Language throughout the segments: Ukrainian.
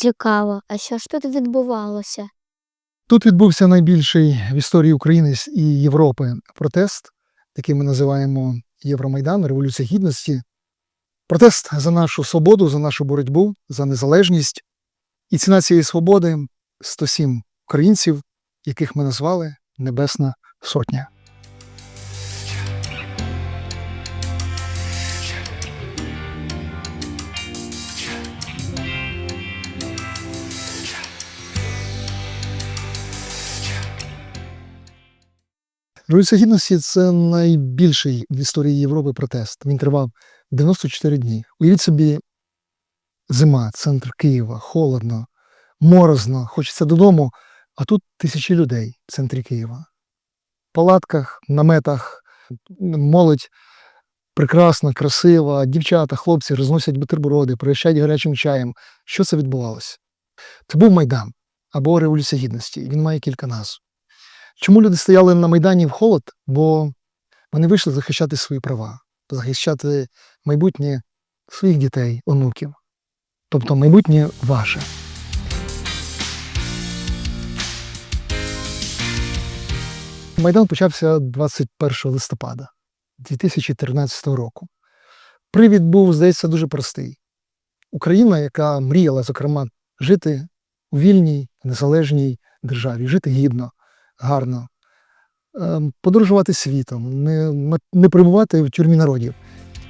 Цікаво, а що ж тут відбувалося? Тут відбувся найбільший в історії України і Європи протест, який ми називаємо Євромайдан, Революція Гідності. Протест за нашу свободу, за нашу боротьбу, за незалежність. І ціна цієї свободи 107 українців, яких ми назвали Небесна Сотня. Революція Гідності це найбільший в історії Європи протест. Він тривав 94 дні. Уявіть собі, зима, центр Києва, холодно, морозно, хочеться додому, а тут тисячі людей в центрі Києва. В палатках, наметах, молодь прекрасна, красива, дівчата, хлопці розносять бутерброди, приїжджають гарячим чаєм. Що це відбувалося? Це був Майдан або Революція Гідності. Він має кілька назв. Чому люди стояли на Майдані в холод? Бо вони вийшли захищати свої права, захищати майбутнє своїх дітей, онуків. Тобто майбутнє ваше. Майдан почався 21 листопада 2013 року. Привід був, здається, дуже простий. Україна, яка мріяла, зокрема, жити у вільній, незалежній державі, жити гідно, гарно, ем, подорожувати світом, не, не перебувати в тюрмі народів.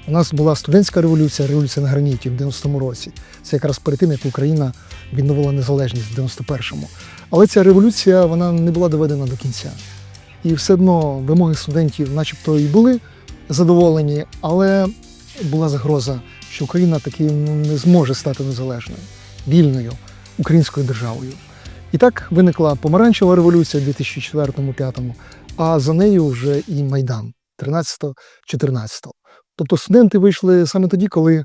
У нас була студентська революція, революція на граніті в 90-му році. Це якраз перед тим, як Україна відновила незалежність в 91-му. Але ця революція вона не була доведена до кінця. І все одно вимоги студентів, начебто, і були задоволені, але була загроза, що Україна таки ну, не зможе стати незалежною, вільною українською державою. І так виникла помаранчева революція в 2004-2005, а за нею вже і Майдан 13-14. Тобто студенти вийшли саме тоді, коли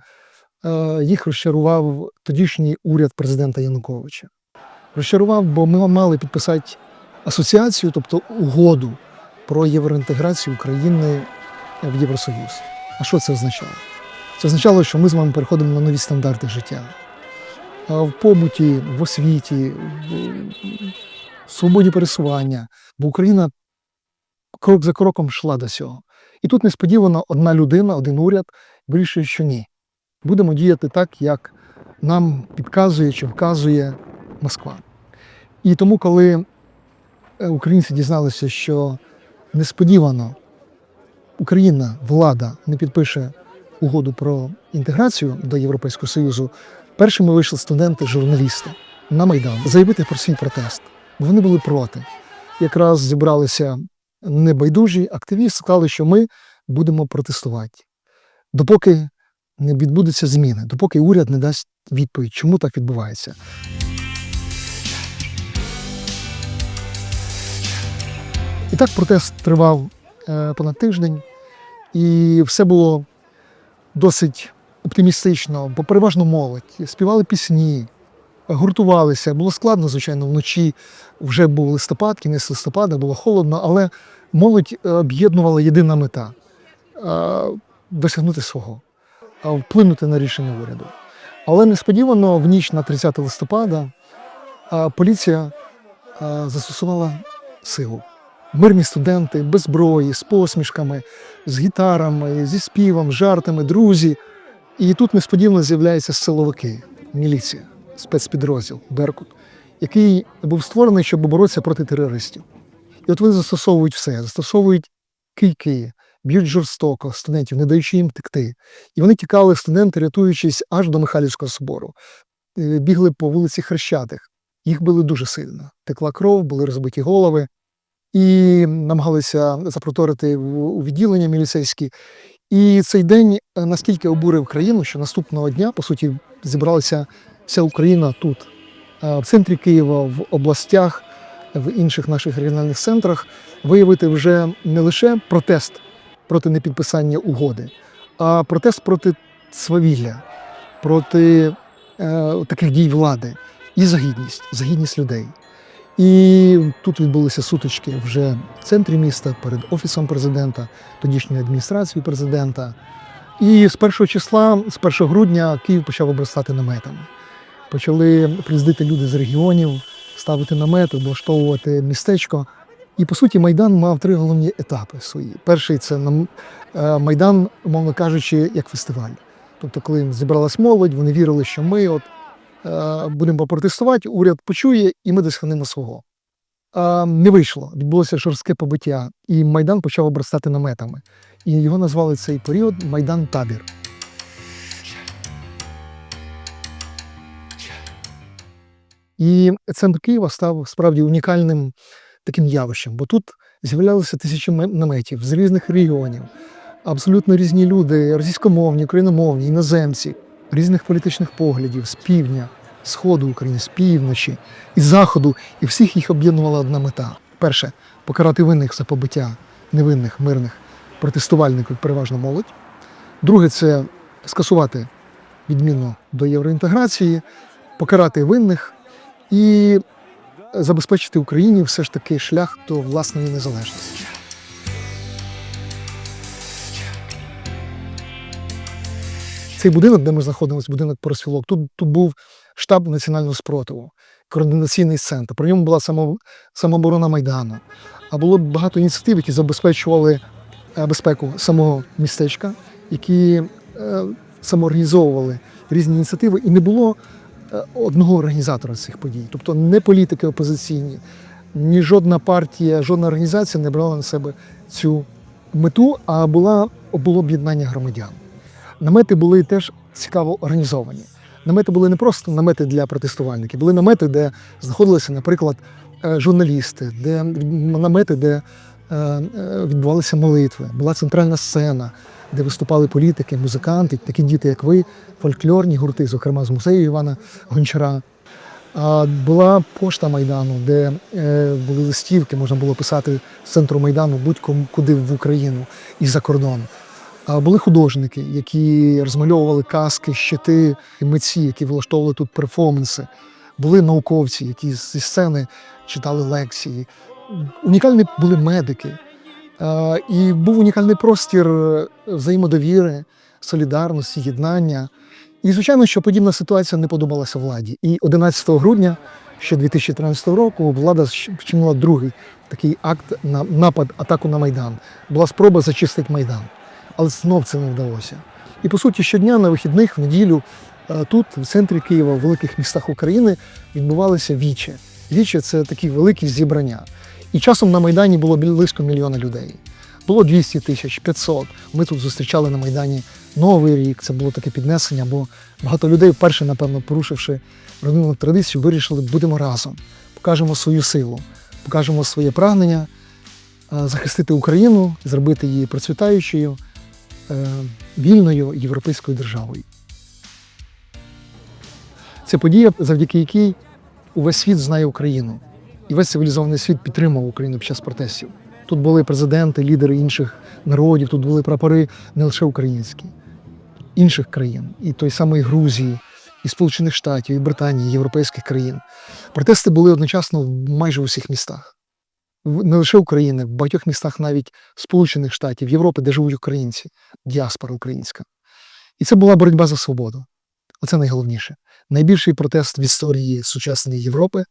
е, їх розчарував тодішній уряд президента Януковича. Розчарував, бо ми мали підписати асоціацію, тобто угоду про євроінтеграцію України в Євросоюз. А що це означало? Це означало, що ми з вами переходимо на нові стандарти життя. В побуті, в освіті, в свободі пересування. Бо Україна крок за кроком йшла до цього. І тут несподівано одна людина, один уряд вирішує, що ні. Будемо діяти так, як нам підказує чи вказує Москва. І тому, коли е, українці дізналися, що несподівано Україна, влада не підпише угоду про інтеграцію до Європейського Союзу, першими вийшли студенти, журналісти на Майдан заявити про свій протест. Бо вони були проти. Якраз зібралися небайдужі активісти, сказали, що ми будемо протестувати, допоки не відбудуться зміни, допоки уряд не дасть відповідь, чому так відбувається. І так протест тривав е, понад тиждень, і все було досить оптимістично, бо переважно молодь. Співали пісні, гуртувалися. Було складно, звичайно, вночі вже був листопад, кінець листопада, було холодно, але молодь е, об'єднувала єдина мета е, досягнути свого, е, вплинути на рішення уряду. Але несподівано в ніч на 30 листопада поліція застосувала силу. Мирні студенти без зброї, з посмішками, з гітарами, зі співом, жартами, друзі. І тут несподівано з'являються силовики, міліція, спецпідрозділ Беркут, який був створений, щоб боротися проти терористів. І от вони застосовують все, застосовують кийки, б'ють жорстоко студентів, не даючи їм текти. І вони тікали студенти, рятуючись аж до Михайлівського собору, Е, бігли по вулиці Хрещатих. Їх били дуже сильно. Текла кров, були розбиті голови і намагалися запроторити у відділення міліцейські. І цей день е, настільки обурив країну, що наступного дня, по суті, зібралася вся Україна тут, е, в центрі Києва, в областях, в інших наших регіональних центрах, виявити вже не лише протест проти непідписання угоди, а протест проти свавілля, проти е, таких дій влади і за гідність, за гідність людей. І тут відбулися сутички вже в центрі міста перед офісом президента, тодішньою адміністрацією президента. І з першого числа, з 1 грудня, Київ почав обростати наметами. почали приїздити люди з регіонів, ставити намети, облаштовувати містечко. І по суті, Майдан мав три головні етапи свої. Перший це е, Майдан, умовно кажучи, як фестиваль. Тобто, коли зібралась молодь, вони вірили, що ми от будемо протестувати, уряд почує, і ми досягнемо свого. Е, Не вийшло. Відбулося жорстке побиття, і Майдан почав обростати наметами. І його назвали цей період Майдан Табір. І центр Києва став справді унікальним таким явищем, бо тут з'являлися тисячі наметів з різних регіонів, абсолютно різні люди, російськомовні, україномовні, іноземці, різних політичних поглядів з півдня, сходу України, з півночі і заходу, і всіх їх об'єднувала одна мета: перше покарати винних за побиття невинних мирних протестувальників, переважно молодь. Друге, це скасувати відміну до євроінтеграції, покарати винних і забезпечити Україні все ж таки шлях до власної незалежності. Цей будинок, де ми знаходимося, будинок Поросвілок, тут, тут був штаб національного спротиву, координаційний центр. При ньому була само, самооборона Майдану. А було багато ініціатив, які забезпечували е, безпеку самого містечка, які е, самоорганізовували різні ініціативи, і не було е, одного організатора цих подій. Тобто не політики опозиційні, ні жодна партія, жодна організація не брала на себе цю мету, а була було об'єднання громадян. Намети були теж цікаво організовані. Намети були не просто намети для протестувальників, були намети, де знаходилися, наприклад, е, журналісти, де намети, де е, е, відбувалися молитви. Була центральна сцена, де виступали політики, музиканти, такі діти, як ви, фольклорні гурти, зокрема з музею Івана Гончара. Була пошта Майдану, де були листівки, можна було писати з центру Майдану будь-куди в Україну і за кордон. Були художники, які розмальовували каски, щити, митці, які влаштовували тут перформанси. Були науковці, які зі сцени читали лекції. Унікальні були медики. І був унікальний простір е, взаємодовіри, солідарності, єднання. І, звичайно, що подібна ситуація не подобалася владі. І 11 грудня ще 2013 року влада вчинила другий такий акт на напад, атаку на Майдан. Була спроба зачистити Майдан. Але знов це не вдалося. І по суті, щодня на вихідних, в неділю, е, тут, в центрі Києва, в великих містах України, відбувалися вічі. Вічі це такі великі зібрання. І часом на Майдані було близько мільйона людей. Було 200 тисяч, 500. Ми тут зустрічали на Майдані Новий рік. Це було таке піднесення, бо багато людей, вперше, напевно, порушивши родинну традицію, вирішили, будемо разом, покажемо свою силу, покажемо своє прагнення е, захистити Україну, зробити її процвітаючою, вільною європейською державою. Це подія, завдяки якій увесь світ знає Україну. І весь цивілізований світ підтримав Україну під час протестів. Тут були президенти, лідери інших народів, тут були прапори не лише українські, інших країн, і той самої Грузії, і Сполучених Штатів, і Британії, і європейських країн. Протести були одночасно в майже усіх містах. Не лише України, в багатьох містах навіть Сполучених Штатів, Європи, де живуть українці, діаспора українська. І це була боротьба за свободу. Оце найголовніше. Найбільший протест в історії сучасної Європи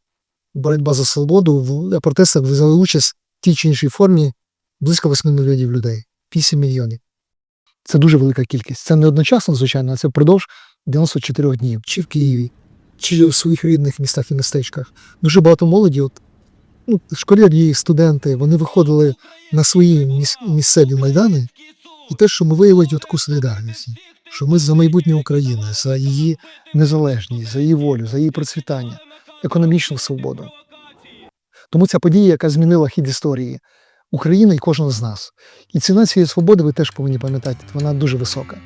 боротьба за свободу. В протестах взяли участь в тій чи іншій формі близько 8 мільйонів людей. 8 мільйонів. Це дуже велика кількість. Це не одночасно, звичайно, а це впродовж 94 днів. Чи в Києві, чи в своїх рідних містах і містечках. Дуже багато молоді, от, ну, школярі, студенти, вони виходили на свої місцеві майдани. І те, що ми виявили таку солідарність, що ми за майбутнє України, за її незалежність, за її волю, за її процвітання, економічну свободу. Тому ця подія, яка змінила хід історії України і кожного з нас. І ціна цієї свободи, ви теж повинні пам'ятати, вона дуже висока.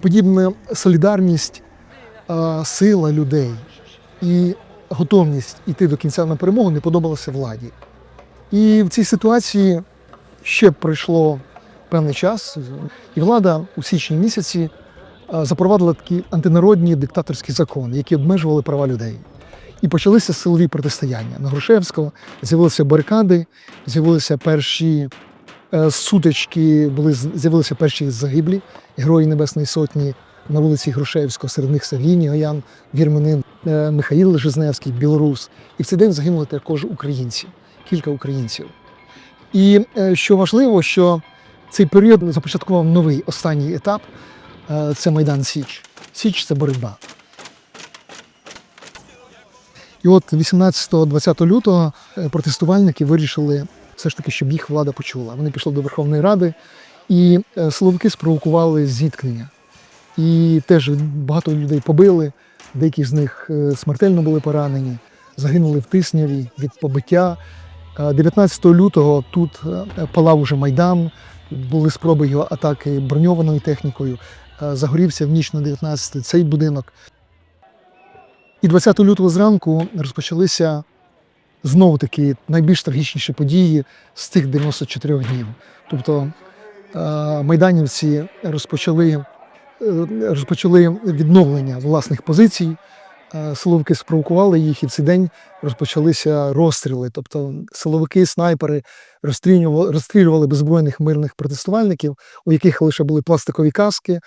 Подібна солідарність, сила людей і готовність йти до кінця на перемогу не подобалася владі. І в цій ситуації ще пройшло певний час, і влада у січні місяці запровадила такі антинародні диктаторські закони, які обмежували права людей. І почалися силові протистояння. На Грушевського з'явилися барикади, з'явилися перші е, сутички були з'явилися перші загиблі герої Небесної Сотні на вулиці Грушевського, серед них Сергій Нігоян, вірменин е, Михаїл Жизневський, білорус. І в цей день загинули також українці, кілька українців. І е, що важливо, що цей період започаткував новий останній етап е, це Майдан Січ. Січ це боротьба. І от 18-20 лютого протестувальники вирішили все ж таки, щоб їх влада почула. Вони пішли до Верховної Ради, і силовики спровокували зіткнення. І теж багато людей побили, деякі з них е, смертельно були поранені, загинули в Тисняві від побиття. Е, 19 лютого тут е, палав уже Майдан, були спроби його атаки броньованою технікою. Е, Загорівся в ніч на 19 цей будинок. І 20 лютого зранку розпочалися знову таки найбільш трагічніші події з тих 94 днів. Тобто е, майданівці розпочали, е, розпочали відновлення власних позицій. Е, Силовики спровокували їх, і в цей день розпочалися розстріли. Тобто силовики, снайпери розстрілювали, розстрілювали беззбройних мирних протестувальників, у яких лише були пластикові каски, е,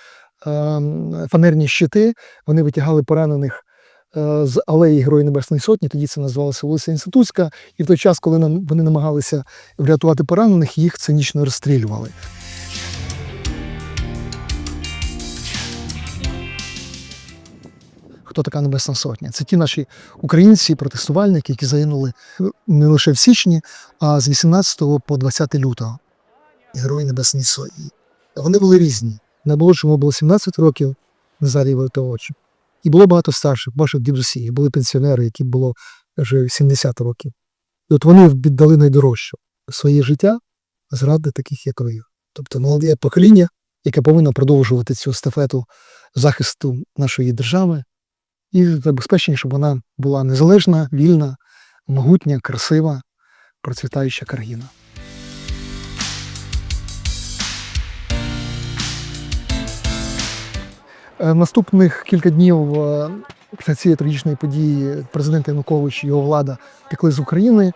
фанерні щити. Вони витягали поранених е, з алеї Герої Небесної Сотні. Тоді це називалося вулиця Інститутська. І в той час, коли вони намагалися врятувати поранених, їх цинічно розстрілювали. Хто така Небесна Сотня? Це ті наші українці, протестувальники, які загинули не лише в січні, а з 18 по 20 лютого. Герої Небесної Сотні. Вони були різні. Наймолодшому було 17 років, Назарій Вартовичу. І було багато старших, ваших дідусів, були пенсіонери, які було вже 70 років. І от вони віддали найдорожче своє життя заради таких, як ви. Тобто молоде покоління, яке повинно продовжувати цю естафету захисту нашої держави і забезпечення, щоб вона була незалежна, вільна, могутня, красива, процвітаюча країна. Е, Наступних кілька днів е, після цієї трагічної події президент Янукович і його влада пікли з України.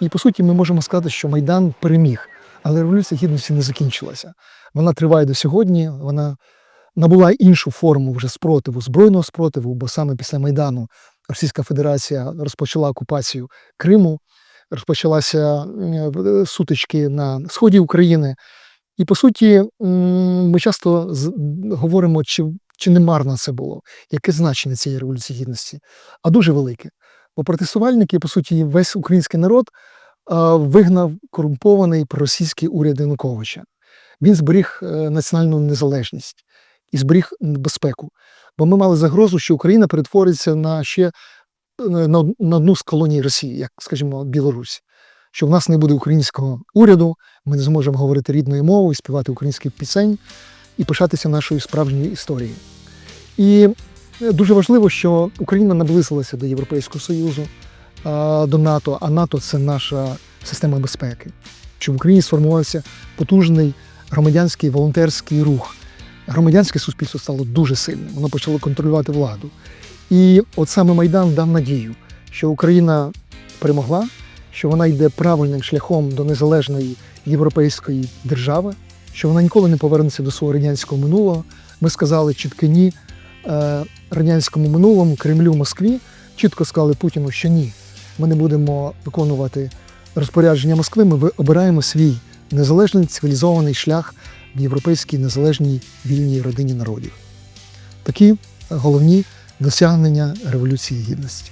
І по суті, ми можемо сказати, що Майдан переміг, але революція гідності не закінчилася. Вона триває до сьогодні. Вона набула іншу форму вже спротиву, збройного спротиву, бо саме після Майдану Російська Федерація розпочала окупацію Криму, розпочалася е, сутички на сході України. І по суті, ми часто говоримо, чи, чи не марно це було, яке значення цієї революції гідності, а дуже велике. Бо протестувальники, по суті, весь український народ вигнав корумпований проросійський уряд Януковича. Він зберіг е, національну незалежність і зберіг безпеку. Бо ми мали загрозу, що Україна перетвориться на ще е, на, одну з колоній Росії, як, скажімо, Білорусь. Що в нас не буде українського уряду, ми не зможемо говорити рідною мовою, співати українських пісень і пишатися нашою справжньою історією. І е, дуже важливо, що Україна наблизилася до Європейського Союзу, до НАТО, а НАТО це наша система безпеки. Що в Україні сформувався потужний громадянський волонтерський рух. Громадянське суспільство стало дуже сильним, воно почало контролювати владу. І от саме Майдан дав надію, що Україна перемогла, що вона йде правильним шляхом до незалежної європейської держави, що вона ніколи не повернеться до свого радянського минулого. Ми сказали чітко ні е, радянському минулому, Кремлю, Москві. Чітко сказали Путіну, що ні. Ми не будемо виконувати розпорядження Москви. Ми обираємо свій незалежний цивілізований шлях в європейській незалежній вільній родині народів. Такі головні досягнення Революції Гідності.